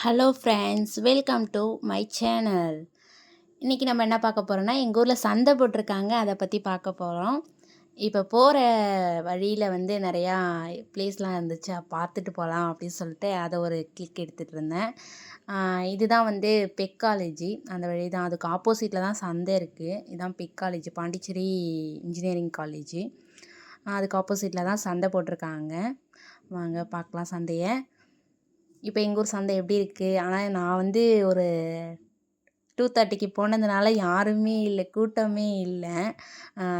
Hello friends welcome to my channel இன்றைக்கி நம்ம என்ன பார்க்க போகிறோன்னா எங்கள் ஊரில் சந்தை போட்டிருக்காங்க. அதை பற்றி பார்க்க போகிறோம் இப்போ போகிற வழியில் வந்து நிறையா ப்ளேஸ்லாம் இருந்துச்சு. பார்த்துட்டு போகலாம் அப்படின்னு சொல்லிட்டு அதை ஒரு கிளிக் எடுத்துகிட்டு இருந்தேன். இதுதான் வந்து பெக்காலஜி அந்த வழி தான் அதுக்கு ஆப்போசிட்டில் தான் சந்தை இருக்குது இதுதான் பெக்காலேஜ் பாண்டிச்சேரி இன்ஜினியரிங் காலேஜு அதுக்கு ஆப்போசிட்டில் தான் சந்தை போட்டிருக்காங்க. வாங்க பார்க்கலாம் சந்தையை. இப்போ எங்கள் ஊர் சந்தை எப்படி இருக்குது ஆனால் நான் வந்து ஒரு டூ தேர்ட்டிக்கு போனதுனால யாருமே இல்லை கூட்டமே இல்லை.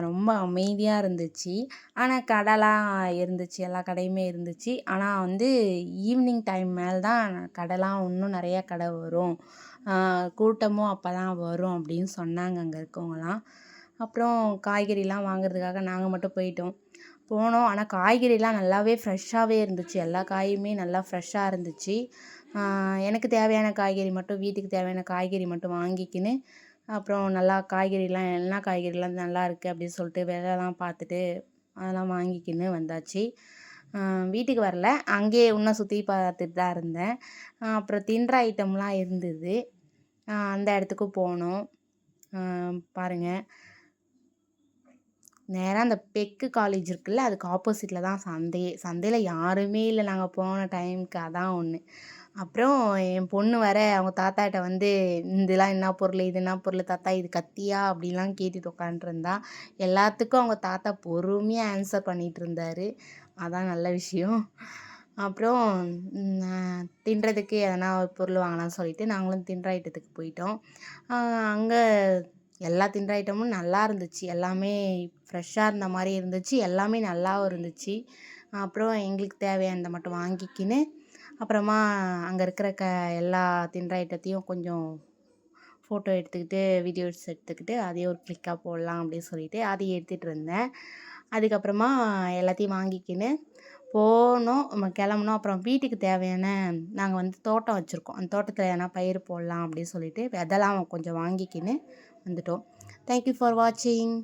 ரொம்ப அமைதியாக இருந்துச்சு. ஆனால் கடைலாம் இருந்துச்சு எல்லா கடையுமே இருந்துச்சு. ஆனால் வந்து ஈவினிங் டைம் மேலே தான் கடைலாம் இன்னும் நிறையா கடை வரும். கூட்டமும் அப்போ தான் வரும் அப்படின்னு சொன்னாங்க அங்கே இருக்கவங்களாம் அப்புறம் காய்கறிலாம் வாங்குறதுக்காக நாங்கள் மட்டும் போயிட்டோம். போனோம். ஆனால் காய்கறிலாம் நல்லாவே ஃப்ரெஷ்ஷாகவே இருந்துச்சு. எல்லா காயுமே நல்லா ஃப்ரெஷ்ஷாக இருந்துச்சு. எனக்கு தேவையான காய்கறி மட்டும் வீட்டுக்கு தேவையான காய்கறி மட்டும் வாங்கிக்கின்னு அப்புறம் நல்லா காய்கறிலாம் எல்லா காய்கறிலாம் நல்லா இருக்குது அப்படின்னு சொல்லிட்டு விலைலாம் பார்த்துட்டு அதெல்லாம் வாங்கிக்கின்னு வந்தாச்சு. வீட்டுக்கு வரல. அங்கேயே இன்னும் சுற்றி பார்த்துட்டு தான் இருந்தேன். அப்புறம் தின்ற ஐட்டம்லாம் இருந்தது. அந்த இடத்துக்கு போனோம். பாருங்கள் நேராக அந்த பெக்கு காலேஜ் இருக்குல்ல அதுக்கு ஆப்போசிட்டில் தான் சந்தையே சந்தையில் யாருமே இல்லை. நாங்கள் போன டைமுக்கு அதான் ஒன்று அப்புறம் என் பொண்ணு வர அவங்க தாத்தாகிட்ட வந்து இதெல்லாம் என்ன பொருள்? இது என்ன பொருள்? தாத்தா இது கத்தியா? அப்படிலாம் கேட்டுட்டு உட்காண்ட்ருந்தா எல்லாத்துக்கும் அவங்க தாத்தா பொறுமையாக ஆன்சர் பண்ணிகிட்டு இருந்தார். அதான் நல்ல விஷயம். அப்புறம் தின்றதுக்கு எதனா பொருள் வாங்கலாம்னு சொல்லிட்டு நாங்களும் தின்ற ஐட்டத்துக்கு போயிட்டோம். அங்கே எல்லா தின்ற ஐட்டமும் நல்லா இருந்துச்சு. எல்லாமே ஃப்ரெஷ்ஷாக இருந்த மாதிரி இருந்துச்சு. எல்லாமே நல்லாவும் இருந்துச்சு. அப்புறம் எங்களுக்கு தேவையானதை மட்டும் வாங்கிக்கின்னு அப்புறமா அங்கே இருக்கிற க எல்லா தின்ற ஐட்டத்தையும் கொஞ்சம் ஃபோட்டோ எடுத்துக்கிட்டு வீடியோஸ் எடுத்துக்கிட்டு அதையே ஒரு கிளிக்காக போடலாம் அப்படின்னு சொல்லிட்டு அதையும் எடுத்துகிட்டு இருந்தேன். அதுக்கப்புறமா எல்லாத்தையும் வாங்கிக்கின்னு போனோம் நம்ம கிளம்புனோம் அப்புறம் வீட்டுக்கு தேவையான நாங்கள் வந்து தோட்டம் வச்சுருக்கோம். அந்த தோட்டத்தில் எதனா பயிர் போடலாம் அப்படின்னு சொல்லிட்டு விதெல்லாம் கொஞ்சம் வாங்கிக்கின்னு வந்துட்டோம். தேங்க்யூ ஃபார் வாட்சிங்